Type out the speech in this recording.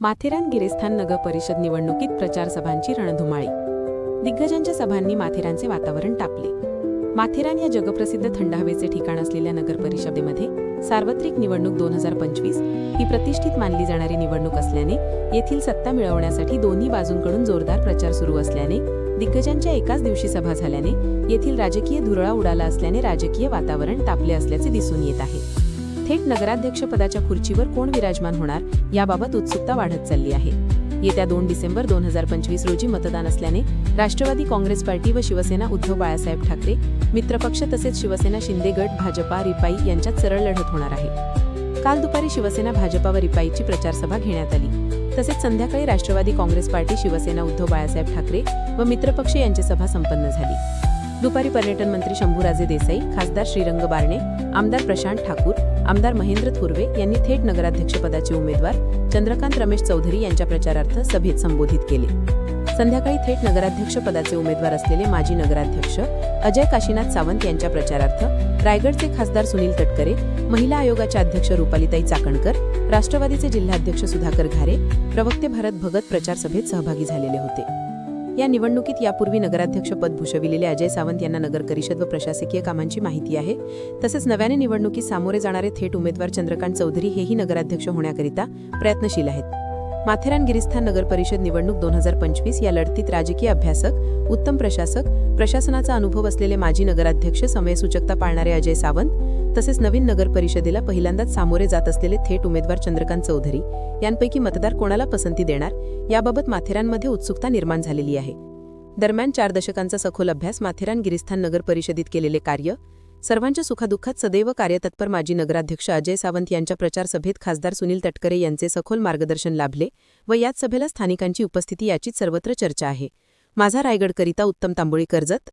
माथेरान गिरिस्थान नगर परिषद निवडणुकीत प्रचार सभांची रणधुमाळी. दिग्गजांच्या सभांनी माथेरानचे वातावरण तापले. माथेरान या जगप्रसिद्ध थंड हवेचे ठिकाण असलेल्या नगर परिषदेमध्ये सार्वत्रिक निवडणूक दोन हजार पंचवीस ही प्रतिष्ठित मानली जाणारी निवडणूक असल्याने येथील सत्ता मिळवण्यासाठी दोन्ही बाजूंकडून जोरदार प्रचार सुरू असल्याने दिग्गजांच्या एकाच दिवशी सभा झाल्याने येथील राजकीय धुरळा उडाला असल्याने राजकीय वातावरण तापले असल्याचे दिसून येत आहे. थेट नगराध्यक्षपदाच्या खुर्चीवर कोण विराजमान होणार याबाबत उत्सुकता वाढत चालली आहे. येत्या दोन डिसेंबर दोन हजार पंचवीस रोजी मतदान असल्याने राष्ट्रवादी काँग्रेस पार्टी व शिवसेना उद्धव बाळासाहेब ठाकरे मित्रपक्ष तसेच शिवसेना शिंदे गट भाजपा रिपाई यांच्यात सरळ लढत होणार आहे. काल दुपारी शिवसेना भाजपा व रिपाईची प्रचारसभा घेण्यात आली. तसेच संध्याकाळी राष्ट्रवादी काँग्रेस पार्टी शिवसेना उद्धव बाळासाहेब ठाकरे व मित्रपक्ष यांची सभा संपन्न झाली. दुपारी पर्यटन मंत्री शंभूराजे देसाई खासदार श्रीरंग बारणे आमदार प्रशांत ठाकूर आमदार महेंद्र थुर्वे यांनी थेट नगराध्यक्षपदाचे उमेदवार चंद्रकांत रमेश चौधरी यांच्या प्रचारार्थ सभेत संबोधित केले. संध्याकाळी थेट नगराध्यक्षपदाचे उमेदवार असलेले माजी नगराध्यक्ष अजय काशीनाथ सावंत यांच्या प्रचारार्थ रायगडचे खासदार सुनील तटकरे महिला आयोगाच्या अध्यक्ष रुपालीताई चाकणकर राष्ट्रवादीचे जिल्हाध्यक्ष सुधाकर घारे प्रवक्ते भारत भगत प्रचार सभेत सहभागी झालेले होते. या निवडणुकीत यापूर्वी नगराध्यक्ष पद भूषविलेले अजय सावंत यांना नगर परिषद व प्रशासकीय कामांची माहिती आहे. तसेच नव्याने निवडणुकीत सामोरे जाणारे थेट उमेदवार चंद्रकांत चौधरी हेही नगराध्यक्ष होण्याकरिता प्रयत्नशील आहेत. माथेरान गिरिस्थान नगर परिषद निवडणूक दोन हजार पंचवीस या लढतीत राजकीय अभ्यासक उत्तम प्रशासक प्रशासनाचा अनुभव असलेले माजी नगराध्यक्ष समयसूचकता पाळणारे अजय सावंत तसेच नवीन नगर परिषदेला पहिल्यांदाच सामोरे जात असलेले थेट उमेदवार चंद्रकांत चौधरी यांपैकी मतदार कोणाला पसंती देणार याबाबत माथेरानमध्ये उत्सुकता निर्माण झालेली आहे. दरम्यान चार दशकांचा सखोल अभ्यास माथेरान गिरिस्थान नगर परिषदेत केलेले कार्य सर्वांच्या सुखादुःखात सदैव कार्यतत्पर माजी नगराध्यक्ष अजय सावंत यांच्या प्रचार सभेत खासदार सुनील तटकरे यांचे सखोल मार्गदर्शन लाभले व याच सभेला स्थानिकांची उपस्थिती याचीच सर्वत्र चर्चा आहे. माझा रायगडकरिता उत्तम तांबोळी कर्जत